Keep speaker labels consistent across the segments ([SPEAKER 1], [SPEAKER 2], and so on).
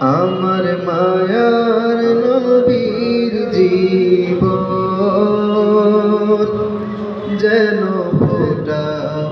[SPEAKER 1] আমার মায়ার নবীর জীবন যেন ফোটা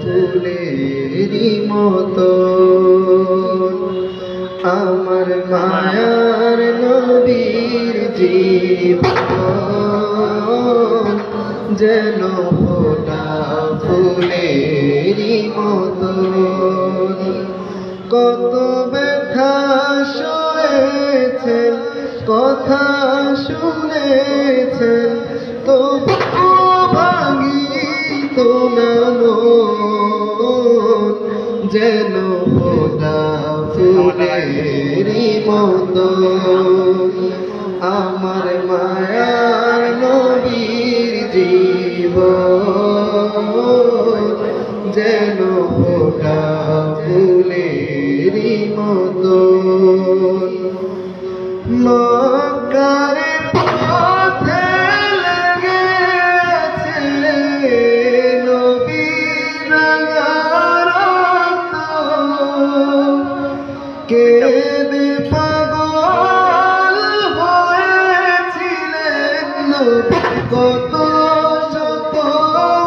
[SPEAKER 1] ফুলেরই মতো। আমার মায়ার নবীর জীব যেন ফোটা ফুলেরই মতো। কত ব্যথা সয়েছেন কথা শুনেছেন তো ভাঙি তো যেন ফোটা ফুলেরই মতো। আমার কত শত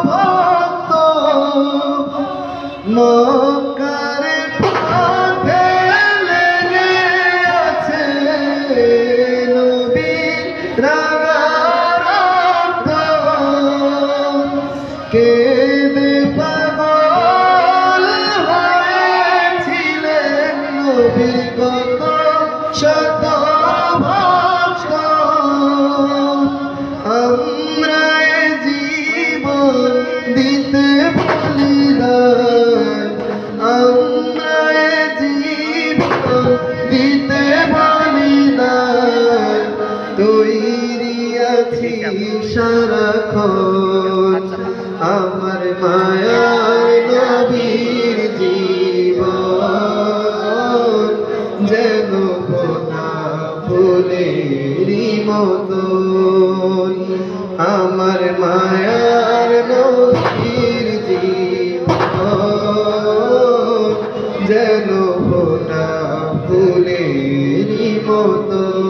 [SPEAKER 1] ভক্ত মকারে পথে লেগে আছে নবীর। কেঁদে পাগল হয়েছিলেন নবীর কত শত দিতে বলিদান আমরা জীবন দিতে বলিদান তৈরি আছি সারাক্ষণ। আমার মায়ার নবীর জীবন যেন ফোটা ফুলেরই মতন। আমার মায়ার নবীর ফুলেরই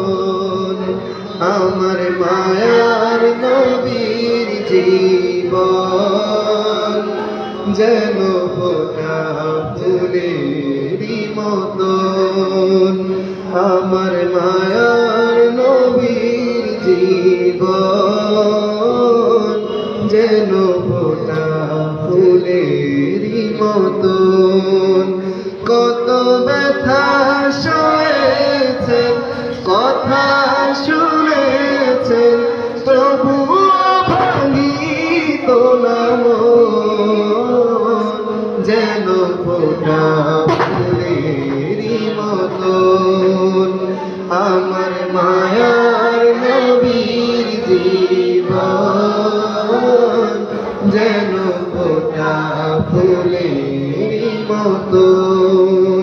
[SPEAKER 1] আমার মায়ার নবীর জীবন, যেন ফোটা ফুলেরই মতন। আমার মায়ার নবীর জীবন, যেন ফোটা ফুলেরই মতন। ব্যথা সয়েছেন কথা শুনেছেন প্রভু ভাঙিত নাম যেন ফোটা মতন। আমার মায়ার নবীর জীবন যেন ফোটা ফুলেরই মতন।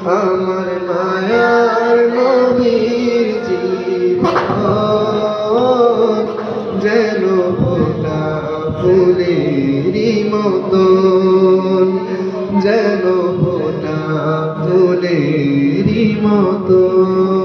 [SPEAKER 1] আমার মায়ার নবীর জীবন যেন ফোটা ফুলেরই মতন যেন ফোটা ফুলেরই মতন।